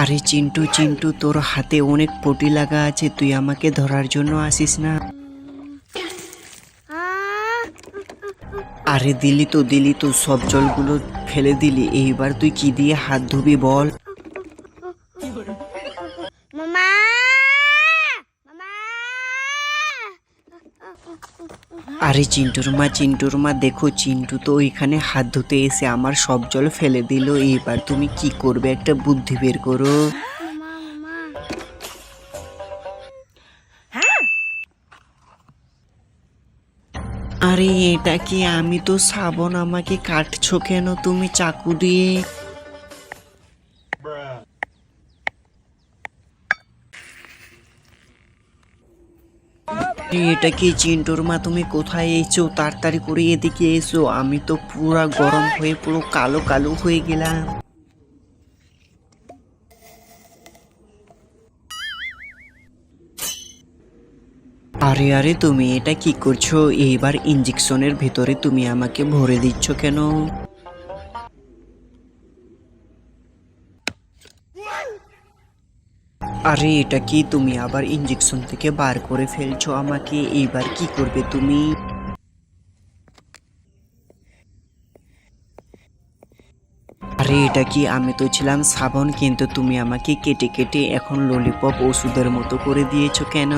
আরে চিন্টু চিন্টু, তোর হাতে অনেক পটি লাগা আছে, তুই আমাকে ধরার জন্য আসিস না। আরে দিলি তো দিলি তো, সব জলগুলো ফেলে দিলি, এইবার তুই কি দিয়ে হাত ধুবি বল? মামা আরে চিন্টুর মা চিন্টুর মা দেখো চিন্টু তো ওইখানে হাত ধুতে এসে আমার সব জল ফেলে দিল। এবার তুমি কি করবে? একটা বুদ্ধি বের করো। মামা আরে এটা কি? আমি তো শ্রাবণ আমাকে কাটছো কেন? তুমি চাকু দিয়ে এটা কি চিন্টুর মা? তুমি কোথায় এসো তাড়াতাড়ি করে এদিকে এসো। আমি তো পুরা গরম হয়ে পুরো কালো কালো হয়ে গেলাম। আরে আরে, তুমি এটা কি করছ? এইবার ইঞ্জেকশনের ভিতরে তুমি আমাকে ভরে দিচ্ছ কেন? আরে, এটা কি তুমি আবার ইঞ্জেকশন থেকে বার করে ফেলছো আমাকে? এইবার কি করবে তুমি? আরে, এটা কি? আমি তো ছিলাম সাবন, কিন্তু তুমি আমাকে কেটে কেটে এখন ললিপপ ওষুধের মতো করে দিয়েছ কেন?